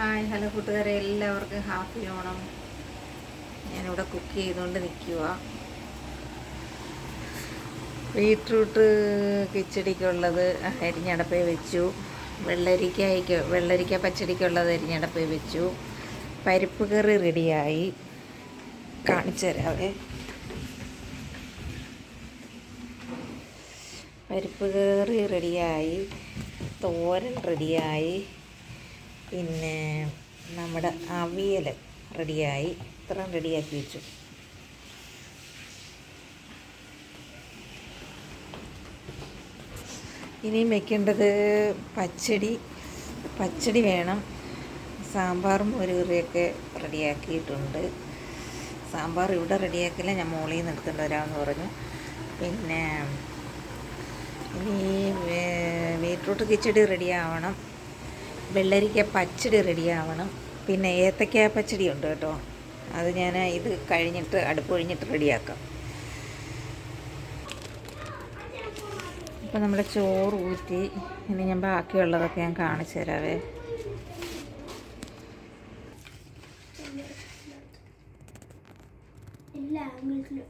Hi hello കൂട്ടുകാരെ എല്ലാവർക്കും happy Onam. ഞാനിവിടെ കുക്ക് ചെയ്തുകൊണ്ട് നിൽക്കുക ബീട്രൂട്ട് കിച്ചടിക്കുള്ളത് അരിഞ്ഞടപ്പേ വെച്ചു. വെള്ളരിക്കയ്ക്ക് വെള്ളരിക്ക പച്ചടിക്കുള്ളത് അരിഞ്ഞടപ്പേ വെച്ചു. പരിപ്പ് കറി റെഡിയായി. കാണിച്ചു തരാവേ. പരിപ്പ് കറി റെഡിയായി. തോരൻ റെഡിയായി. പിന്നെ നമ്മുടെ അവിയൽ റെഡിയായി. ഇത്രയും റെഡിയാക്കി വെച്ചു. ഇനിയും വെക്കേണ്ടത് പച്ചടി പച്ചടി വേണം. സാമ്പാറും ഒരു കറിയൊക്കെ റെഡിയാക്കിയിട്ടുണ്ട്. സാമ്പാർ ഇവിടെ റെഡിയാക്കില്ല ഞാൻ മോളിൽ നിന്ന് എടുത്തുകൊണ്ട് വരാമെന്ന് പറഞ്ഞു. പിന്നെ ഇനി ബീട്രൂട്ട് കിച്ചടി റെഡിയാവണം. വെള്ളരിക്ക പച്ചടി റെഡിയാവണം പിന്നെ ഏത്തക്ക പച്ചടി ഉണ്ട് കേട്ടോ. അത് ഞാൻ ഇത് കഴിഞ്ഞിട്ട് അടുപ്പൊഴിഞ്ഞിട്ട് റെഡിയാക്കാം ഇപ്പം നമ്മുടെ ചോറ് ഊറ്റി. ഇനി ഞാൻ ബാക്കിയുള്ളതൊക്കെ ഞാൻ കാണിച്ചു തരാവേ. ഇല്ല ആംഗിൾസിലും